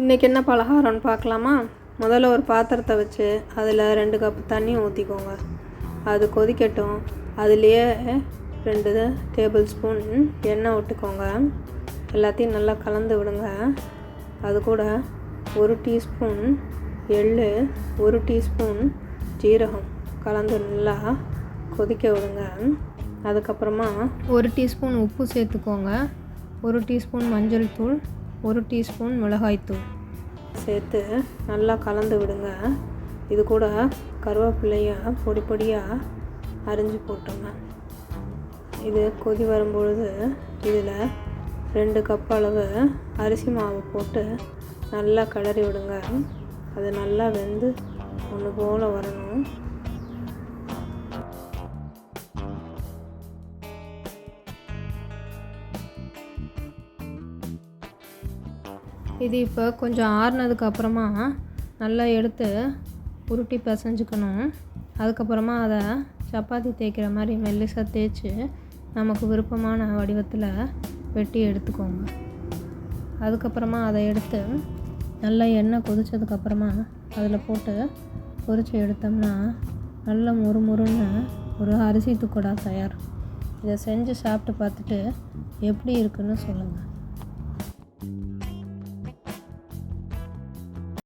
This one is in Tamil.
இன்றைக்கி என்ன பலகாரம்னு பார்க்கலாமா? முதல்ல ஒரு பாத்திரத்தை வச்சு அதில் ரெண்டு கப் தண்ணி ஊற்றிக்கோங்க அது கொதிக்கட்டும். அதுலேயே ரெண்டு டேபிள் ஸ்பூன் எண்ணெய் விட்டுக்கோங்க. எல்லாத்தையும் நல்லா கலந்து விடுங்க. அது கூட ஒரு டீஸ்பூன் எள் ஒரு டீஸ்பூன் ஜீரகம். கலந்து நல்லா கொதிக்க விடுங்க. அதுக்கப்புறமா ஒரு டீஸ்பூன் உப்பு சேர்த்துக்கோங்க. ஒரு டீஸ்பூன் மஞ்சள் தூள் ஒரு டீஸ்பூன் மிளகாய்த்தூள் சேர்த்து நல்லா கலந்து விடுங்க. இது கூட கருவேப்பிலையை பொடி பொடியாக அரிஞ்சு போட்டுங்க இது கொதி வரும்பொழுது இதில் ரெண்டு கப் அளவு அரிசி மாவு போட்டு நல்லா கிளறி விடுங்க. அது நல்லா வெந்து ஒன்று போல் வரணும். இது இப்போ கொஞ்சம் ஆறுனதுக்கு அப்புறமா நல்லா எடுத்து உருட்டி பிசைஞ்சுக்கணும். அதுக்கப்புறமா அதை சப்பாத்தி தேய்க்கிற மாதிரி மெல்லிசாக தேய்ச்சி நமக்கு விருப்பமான வடிவத்தில் வெட்டி எடுத்துக்கோங்க. அதுக்கப்புறமா அதை எடுத்து நல்லா எண்ணெய் கொதித்ததுக்கப்புறமா அதில் போட்டு பொறிச்சு எடுத்தோம்னா நல்ல முறுமுறுன்னு ஒரு அரிசி துக்கடா தயார். இதை செஞ்சு சாப்பிட்டு பார்த்துட்டு எப்படி இருக்குன்னு சொல்லுங்கள்